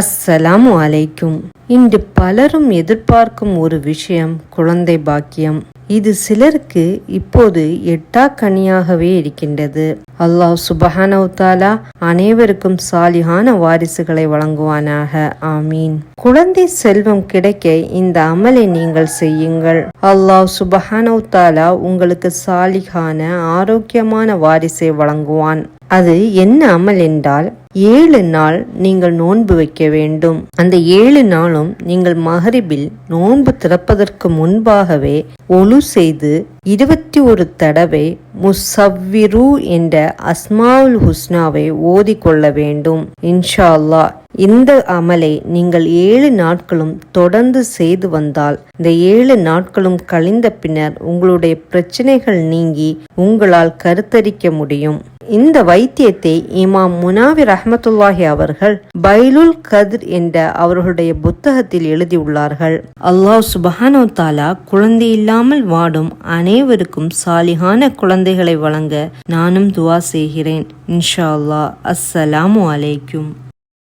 அஸ்ஸலாமு அலைக்கும். இன்று பலரும் எதிர்பார்க்கும் ஒரு விஷயம் குழந்தை பாக்கியம். இது சிலருக்கு இப்போது எட்டா கனியாகவே இருக்கின்றது. அல்லாஹ் சுபஹானவுத்தாலா அனைவருக்கும் சாலிகான வாரிசுகளை வழங்குவானாக. ஆமீன். குழந்தை செல்வம் கிடைக்க இந்த அமலை நீங்கள் செய்யுங்கள். அல்லாஹ் சுபஹானவுத்தாலா உங்களுக்கு சாலிகான ஆரோக்கியமான வாரிசை வழங்குவான். அது என்ன அமல் என்றால் ஏழு நாள் நீங்கள் நோன்பு வைக்க வேண்டும். அந்த ஏழு நாளும் நீங்கள் மகரிபில் நோன்பு திறப்பதற்கு முன்பாகவே ஒழு செய்து இருபத்தி ஒரு தடவை முசவ்விரு என்ற அஸ்மாவுல் ஹுஸ்னாவை ஓதிக்கொள்ள வேண்டும். இன்ஷா அல்லாஹ். இந்த அமலை நீங்கள் ஏழு நாட்களும் தொடர்ந்து செய்து வந்தால் இந்த ஏழு நாட்களும் கழிந்த பின்னர் உங்களுடைய பிரச்சனைகள் நீங்கி உங்களால் கருத்தரிக்க முடியும். இந்த வைத்தியத்தை இமாம் முனாவி ரஹமத்துல்லாஹி அவர்கள் பைலுல் கதிர் என்ற அவர்களுடைய புத்தகத்தில் எழுதியுள்ளார்கள். அல்லாஹ் சுபஹானோ தாலா குழந்தை இல்லாமல் வாடும் அனைவருக்கும் சாலிகான குழந்தைகளை வழங்க நானும் துவா செய்கிறேன். இன்ஷா அல்லாஹ். அஸ்ஸலாமு அலைக்கும்.